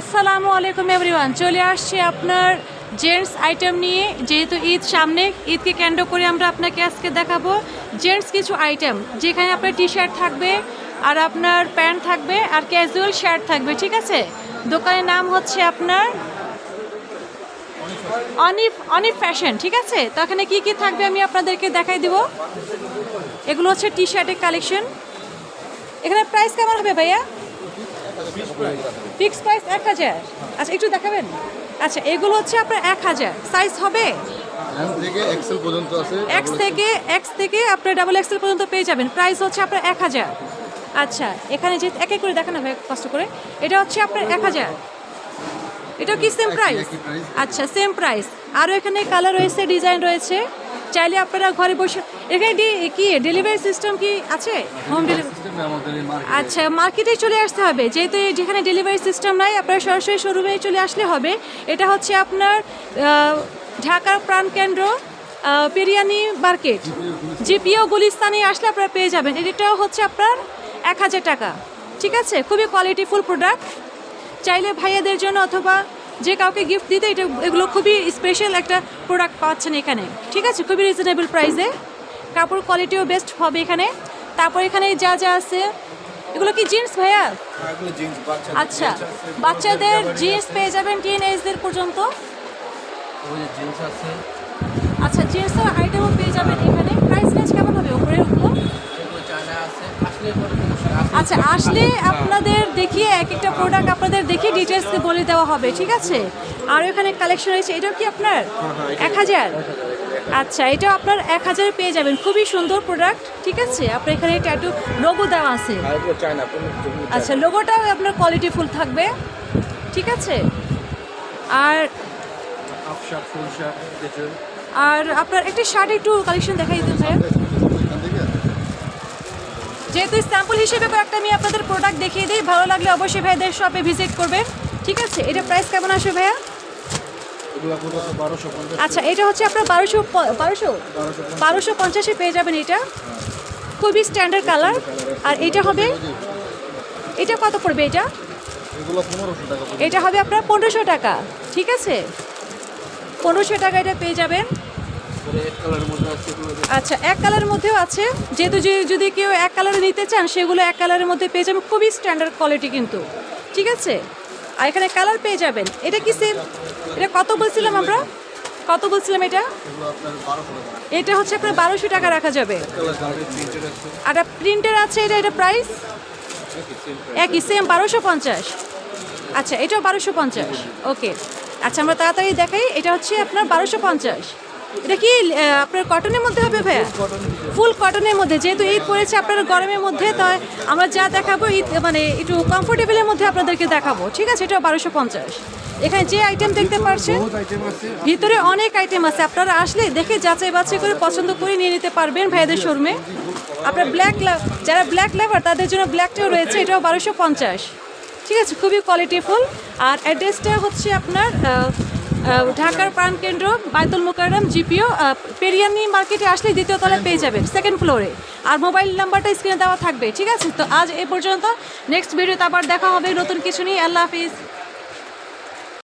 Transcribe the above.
আসসালামু আলাইকুম এভরিওয়ান, চলে আসছি আপনার জেন্টস আইটেম নিয়ে। যেহেতু ঈদ সামনে, ঈদকে কেন্দ্র করে আমরা আপনাকে আজকে দেখাবো জেন্টস কিছু আইটেম, যেখানে আপনার টি শার্ট থাকবে, আর আপনার প্যান্ট থাকবে, আর ক্যাজুয়াল শার্ট থাকবে, ঠিক আছে? দোকানের নাম হচ্ছে আপনার অনিফ অনিফ ফ্যাশন, ঠিক আছে? তো এখানে কী কী থাকবে আমি আপনাদেরকে দেখাই দিব। এগুলো হচ্ছে টি শার্টের কালেকশন এখানে প্রাইস কেমন হবে ভাইয়া? ফিক্স প্রাইস এক হাজার। আচ্ছা একটু দেখাবেন? আচ্ছা এগুলো হচ্ছে আপনার এক হাজার। সাইজ হবে? এক্স থেকে এক্স থেকে আপনার ডাবল এক্সেল পর্যন্ত পেয়ে যাবেন। প্রাইস হচ্ছে আপনার এক হাজার। আচ্ছা এখানে যে এক এক করে দেখানো ভাই কষ্ট করে। এটা হচ্ছে আপনার এক হাজার। এটাও কি সেম প্রাইস আচ্ছা সেম প্রাইস আরও এখানে কালার রয়েছে ডিজাইন রয়েছে। চাইলে আপনারা ঘরে বসে এখানে কি ডেলিভারি সিস্টেম কি আছে? হোম ডেলিভারি আচ্ছা মার্কেটে চলে আসতে হবে। যেহেতু যেখানে ডেলিভারি সিস্টেম নাই, আপনারা সরাসরি শোরুমে চলে আসলে হবে। এটা হচ্ছে আপনার ঢাকার প্রাণকেন্দ্র পেরিয়ানি মার্কেট জিপিও গুলিস্তানে আসলে আপনারা পেয়ে যাবেন। এটাও হচ্ছে আপনার এক হাজার টাকা। ঠিক আছে? খুবই কোয়ালিটিফুল প্রোডাক্ট চাইলে ভাইয়াদের জন্য অথবা যে কাউকে গিফট দিতে, এটা, এগুলো খুবই স্পেশাল একটা প্রোডাক্ট পাচ্ছেন এখানে। ঠিক আছে? খুবই রিজনেবল প্রাইসে কাপড় কোয়ালিটিও বেস্ট হবে এখানে। তারপর এখানে যা যা আছে এগুলো কি জিন্স ভাইয়া? বাচ্চা আচ্ছা বাচ্চাদের জিন্স পেয়ে যাবেন টিন এজদের পর্যন্ত আচ্ছা জিন্সের আইটেমও পেয়ে যাবেন এখানে। প্রাইস রেঞ্জ কেমন হবে উপরে? আছে। আচ্ছা আসলে আপনাদের দেখিয়ে এক একটা প্রোডাক্ট আপনাদের দেখিয়ে ডিটেলস বলে দেওয়া হবে ঠিক আছে? আর এখানে কালেকশন রয়েছে এটাও কি আপনার? এক হাজার। আচ্ছা এটা আপনার এক হাজারে পেয়ে যাবেন। খুবই সুন্দর প্রোডাক্ট ঠিক আছে? আপনার এখানে ট্যাটু লোগো দেওয়া আছে। আচ্ছা লোগোটাও আপনার কোয়ালিটি ফুল থাকবে ঠিক আছে? আর আর আপনার একটা শার্ট একটু কালেকশন দেখাই দিতে ভাইয়া। যেহেতু স্যাম্পল হিসেবে কয়েকটা আমি আপনাদের প্রোডাক্ট দেখিয়ে দিই ভালো লাগলে অবশ্যই ভাইদের শপে ভিজিট করবেন ঠিক আছে? এটা প্রাইস কেমন আসবে ভাইয়া এগুলো পড়বে বারোশো পঞ্চাশ আচ্ছা এটা হচ্ছে আপনার বারোশো বারোশো? বারোশো পঞ্চাশে। পেয়ে যাবেন এটা। খুবই স্ট্যান্ডার্ড কালার আর এটা হবে এটা কত পড়বে এটা? এটা হবে আপনার পনেরোশো টাকা। ঠিক আছে? পনেরোশো টাকা এটা পেয়ে যাবেন। আচ্ছা এক কালারের মধ্যেও আছে। যেহেতু যে- যদি কেউ এক কালারে নিতে চান সেগুলো এক কালারের মধ্যে পেয়ে যাবেন। খুবই স্ট্যান্ডার্ড কোয়ালিটি কিন্তু। ঠিক আছে? আর এখানে কালার পেয়ে যাবেন। এটা কি সেম এটা কত বলছিলাম আমরা? কত বলছিলাম এটা? এটা হচ্ছে আপনার বারোশো টাকা রাখা যাবে। আর প্রিন্টের আছে, এটা এটা প্রাইস একই সেম বারোশো পঞ্চাশ। আচ্ছা এটাও বারোশো পঞ্চাশ। ওকে আচ্ছা আমরা তাড়াতাড়ি দেখাই। এটা হচ্ছে আপনার বারোশো পঞ্চাশ। এটা কি আপনার কটনের মধ্যে হবে ভাইয়া? ফুল কটনের মধ্যে, যেহেতু ঈদ পড়েছে আপনার গরমের মধ্যে তাই আমরা যা দেখাবো ঈদ মানে একটু কমফোর্টেবলের মধ্যে আপনাদেরকে দেখাবো। ঠিক আছে, এটাও বারোশো পঞ্চাশ। এখানে যে আইটেম দেখতে আছে ভিতরে অনেক আইটেম আছে। আপনারা আসলে দেখে যাচাই বাছাই করে পছন্দ করে নিয়ে নিতে পারবেন ভাইদের শোরুমে আপনার ব্ল্যাক যারা ব্ল্যাক লেভার তাদের জন্য ব্ল্যাকটাও রয়েছে, এটাও বারোশো পঞ্চাশ। ঠিক আছে, খুবই কোয়ালিটিফুল আর অ্যাড্রেসটা হচ্ছে আপনার ঢাকার প্রাণকেন্দ্র বাইতুল মোকারম জিপিও পেরিয়ানি মার্কেটে আসলে দ্বিতীয় তলায় পেয়ে যাবেন সেকেন্ড ফ্লোরে আর মোবাইল নাম্বারটা স্ক্রিনে দেওয়া থাকবে ঠিক আছে? তো আজ এ পর্যন্ত নেক্সট ভিডিওতে আবার দেখা হবে নতুন কিছু নিয়ে। আল্লাহ হাফিজ।